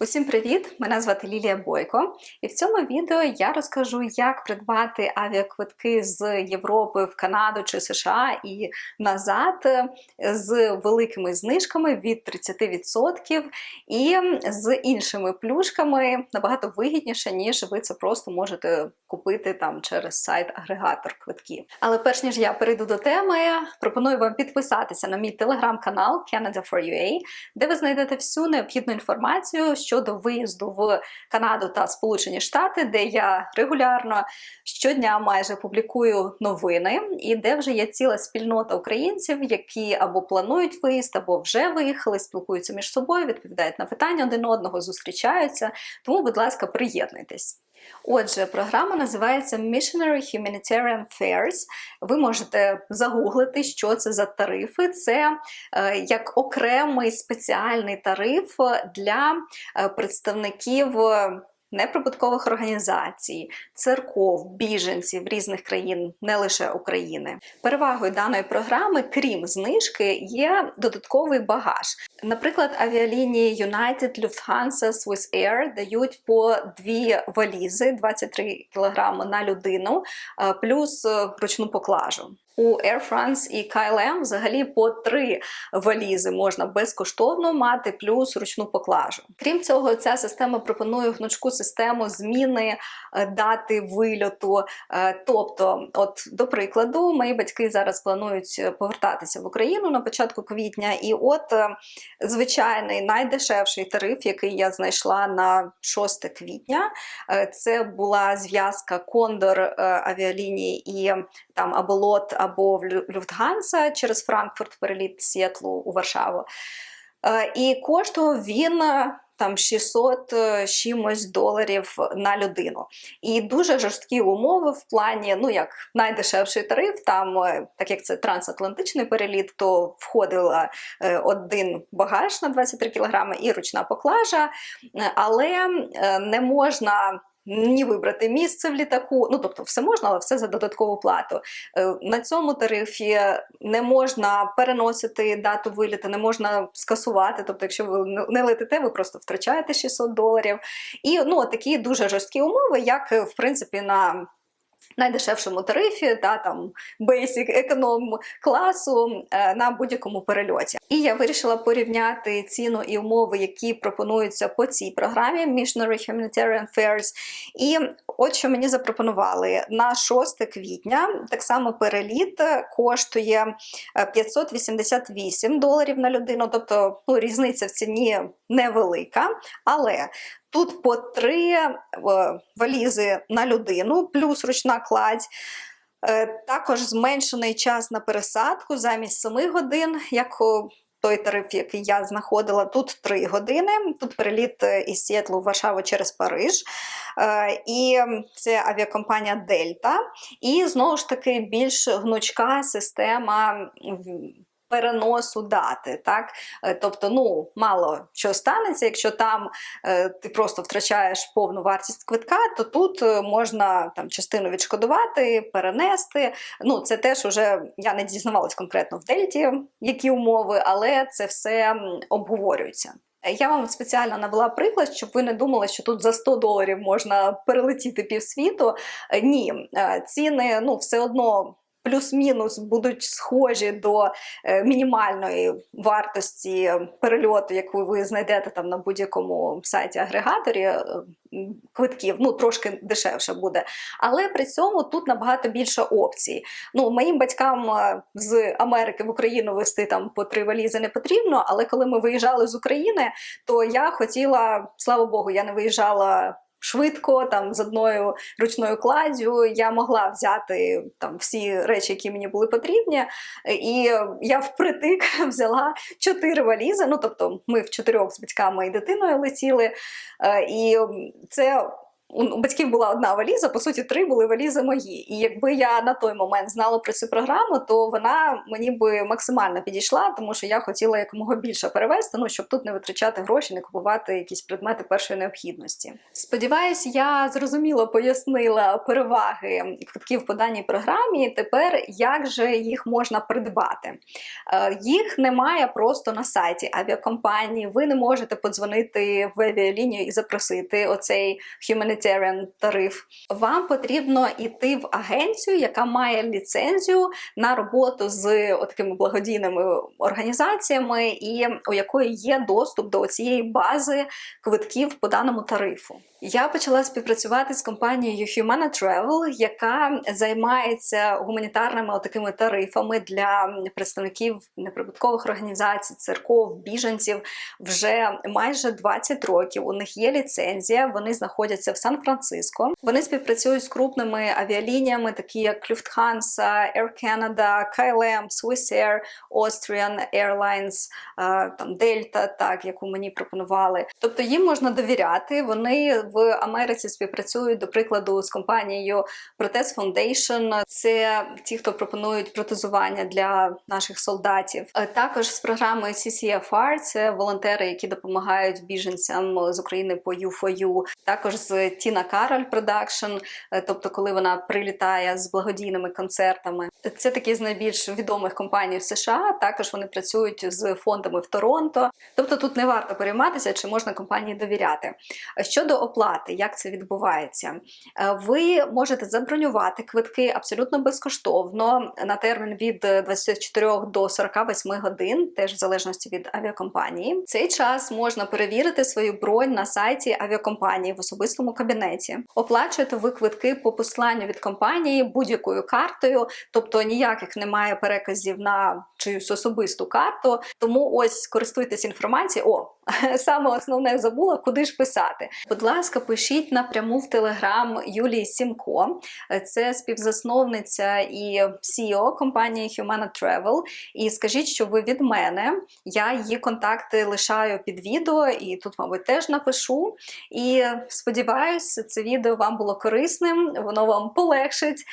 Усім привіт! Мене звати Лілія Бойко, і в цьому відео я розкажу, як придбати авіаквитки з Європи в Канаду чи США і назад е, з великими знижками від 30% і з іншими плюшками набагато вигідніше, ніж ви це просто можете купити там через сайт-агрегатор квитків. Але перш ніж я перейду до теми, пропоную вам підписатися на мій телеграм-канал Canada for UA, де ви знайдете всю необхідну інформацію щодо виїзду в Канаду та Сполучені Штати, де я регулярно щодня майже публікую новини, і де вже є ціла спільнота українців, які або планують виїзд, або вже виїхали, спілкуються між собою, відповідають на питання один одного, зустрічаються. Тому, будь ласка, приєднуйтесь. Отже, програма називається Missionary Humanitarian Fairs. Ви можете загуглити, що це за тарифи. Це е, як окремий спеціальний тариф для е, представників. Неприбуткових організацій, церков, біженців різних країн, не лише України. Перевагою даної програми, крім знижки, є додатковий багаж. Наприклад, авіалінії United, Lufthansa, Swiss Air дають по дві валізи 23 кг на людину, е, плюс е, ручну поклажу. У Air France і KLM взагалі по три валізи можна безкоштовно мати, плюс ручну поклажу. Крім цього, ця система пропонує гнучку систему зміни е, дати вильоту. Тобто, от до прикладу, мої батьки зараз планують повертатися в Україну на початку квітня, і от звичайний найдешевший тариф, який я знайшла на 6 квітня, е, це була зв'язка Кондор е, авіалінії і там або або Люфтганса через Франкфурт переліт Сіетлу у Варшаву. Е, і коштував він там 600 е, чимось доларів на людину. І дуже жорсткі умови в плані, ну як найдешевший тариф, там, е, так як це трансатлантичний переліт, то входила е, один багаж на 23 кг і ручна поклажа, але не можна ні вибрати місце в літаку. Ну тобто, все можна, але все за додаткову плату. Е, на цьому тарифі не можна переносити дату виліту, не можна скасувати. Тобто, якщо ви не летите, ви просто втрачаєте 600 доларів. І ну такі дуже жорсткі умови, як в принципі на найдешевшому тарифі, та там basic економ класу е, на будь-якому перельоті. І я вирішила порівняти ціну і умови, які пропонуються по цій програмі Missionary Humanitarian Fairs. І от що мені запропонували на 6 квітня. Так само переліт коштує 588 е, доларів на людину, тобто ну, різниця в ціні невелика. Але Тут по три е, валізи на людину, плюс ручна кладь. Е, також зменшений час на пересадку замість 7 годин, як той тариф, який я знаходила, тут 3 години. Тут переліт е, із Сіетлу в Варшаву через Париж. І це авіакомпанія Дельта. І знову ж таки більш гнучка система переносу дати. Так? Е, тобто, ну, мало що станеться, якщо там е, ти просто втрачаєш повну вартість квитка, то тут е, можна там частину відшкодувати, перенести. Ну, Це теж уже я не дізнавалась конкретно в Дельті, які умови, але це все обговорюється. Я вам спеціально навела приклад, щоб ви не думали, що тут за 100 доларів можна перелетіти півсвіту. Ні, ціни ну все одно плюс-мінус будуть схожі до е, мінімальної вартості перельоту, яку ви знайдете там на будь-якому сайті агрегаторі е, квитків, ну трошки дешевше буде. Але при цьому тут набагато більше опцій. Ну, Моїм батькам е, з Америки в Україну вести там по три валізи не потрібно, але коли ми виїжджали з України, то я хотіла, слава Богу, я не виїжджала швидко, там з одною ручною кладдю я могла взяти там всі речі, які мені були потрібні. І я впритик взяла чотири валізи. Ну тобто, ми в чотирьох з батьками і дитиною летіли. Е, і це у батьків була одна валіза, по суті, три були валізи мої. І якби я на той момент знала про цю програму, то вона мені би максимально підійшла, тому що я хотіла якомога більше перевезти, ну щоб тут не витрачати гроші, не купувати якісь предмети першої необхідності. Сподіваюсь, я зрозуміло пояснила переваги квитків по даній програмі. Тепер як же їх можна придбати? Е, Їх немає просто на сайті авіакомпанії. Ви не можете подзвонити в авіалінію і запросити оцей humanitarian тариф. Вам потрібно йти в агенцію, яка має ліцензію на роботу з такими благодійними організаціями, і у якої є доступ до цієї бази квитків по даному тарифу. Я почала співпрацювати з компанією Humana Travel, яка займається гуманітарними такими тарифами для представників неприбуткових організацій, церков, біженців вже майже 20 років. У них є ліцензія, вони знаходяться в Сан-Франциско. Вони співпрацюють з крупними авіалініями, такі як Lufthansa, Air Canada, KLM, Swiss Air, Austrian Airlines, е, там Delta, так яку мені пропонували. Тобто їм можна довіряти. Вони в Америці співпрацюють, до прикладу, з компанією Protest Foundation. Це ті, хто пропонують протезування для наших солдатів. Е, Також з програмою CCFR, це волонтери, які допомагають біженцям з України по U4U. Також з Тіна Кароль Production, е, тобто коли вона прилітає з благодійними концертами. Це такі з найбільш відомих компаній в США. Також вони працюють з фондами в Торонто. Тобто тут не варто перейматися, чи можна компанії довіряти. Щодо оплати, як це відбувається, Е, ви можете забронювати квитки абсолютно безкоштовно на термін від 24 до 48 годин, теж в залежності від авіакомпанії. Цей час можна перевірити свою бронь на сайті авіакомпанії в особистому кабінеті. Оплачуєте ви квитки по посланню від компанії будь-якою картою, тобто ніяких немає переказів на чиюсь особисту карту. Тому ось користуйтесь інформацією. О, саме основне забула, куди ж писати. Будь ласка, пишіть напряму в телеграм Юлії Сімко. Це співзасновниця і CEO компанії Humana Travel. І скажіть, що ви від мене. Я її контакти лишаю під відео, і тут, мабуть, теж напишу. І сподіваюся, це відео вам було корисним, воно вам полегшить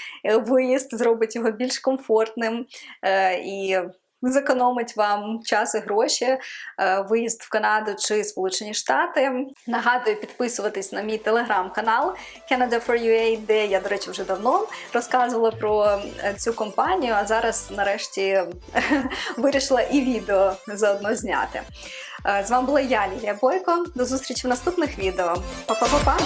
виїзд, зробить його більш комфортним. Е, І Зекономить вам час і гроші, е, виїзд в Канаду чи Сполучені Штати. Нагадую підписуватись на мій телеграм-канал Canada for UA, де я, до речі, вже давно розказувала про е, цю компанію, а зараз нарешті вирішила і відео заодно зняти. Е, З вами була я, Лілія Бойко. До зустрічі в наступних відео. Па-па-па-па!